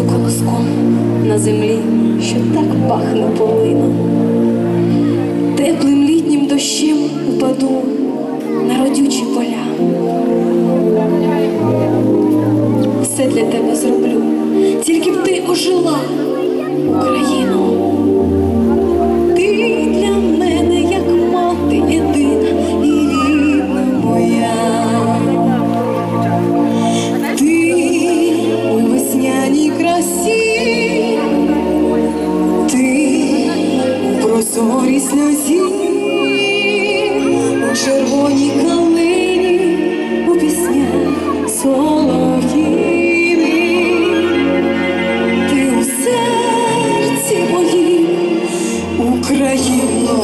буду колоском на землі, що так пахне полином. Теплим літнім дощем упаду на родючі поля. Все для тебе зроблю, тільки б ти ожила Україну. У прозорій сльозі, у червоній калині, у піснях солов'їни. Ти у серці моїм, Україно.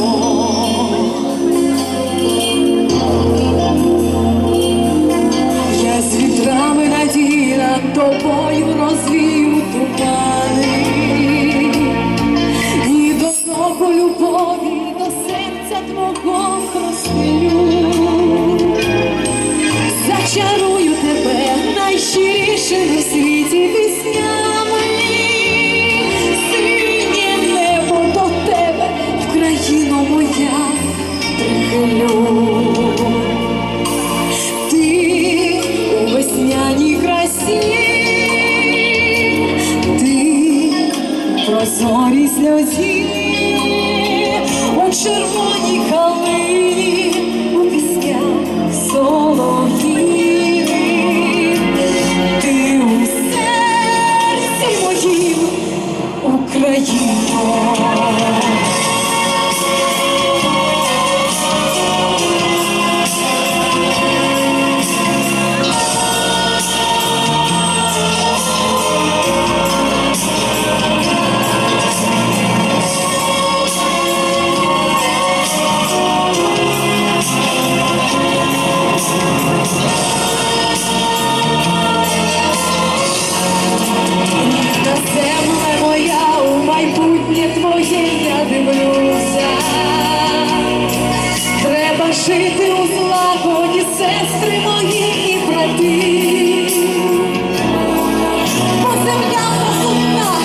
Я з вітрами наділа тобою розвію тумани. прихилю. Ти у весняній красі, ти у прозорій сльозі, у червоній У сестри мої і брати. Бо земля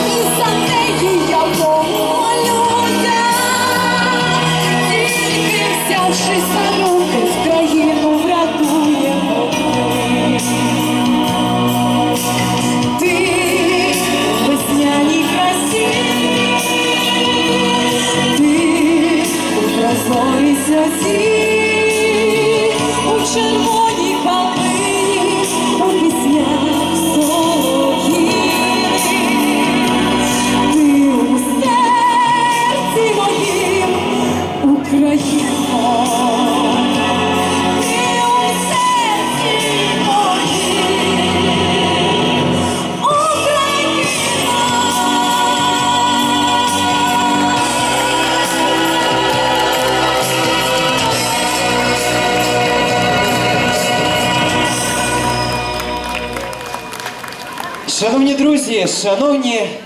і за неї я помолюся. Тільки взявшись за руки, країну врятуємо. Ти в весняній красі, ти у у Шановні друзі, шановні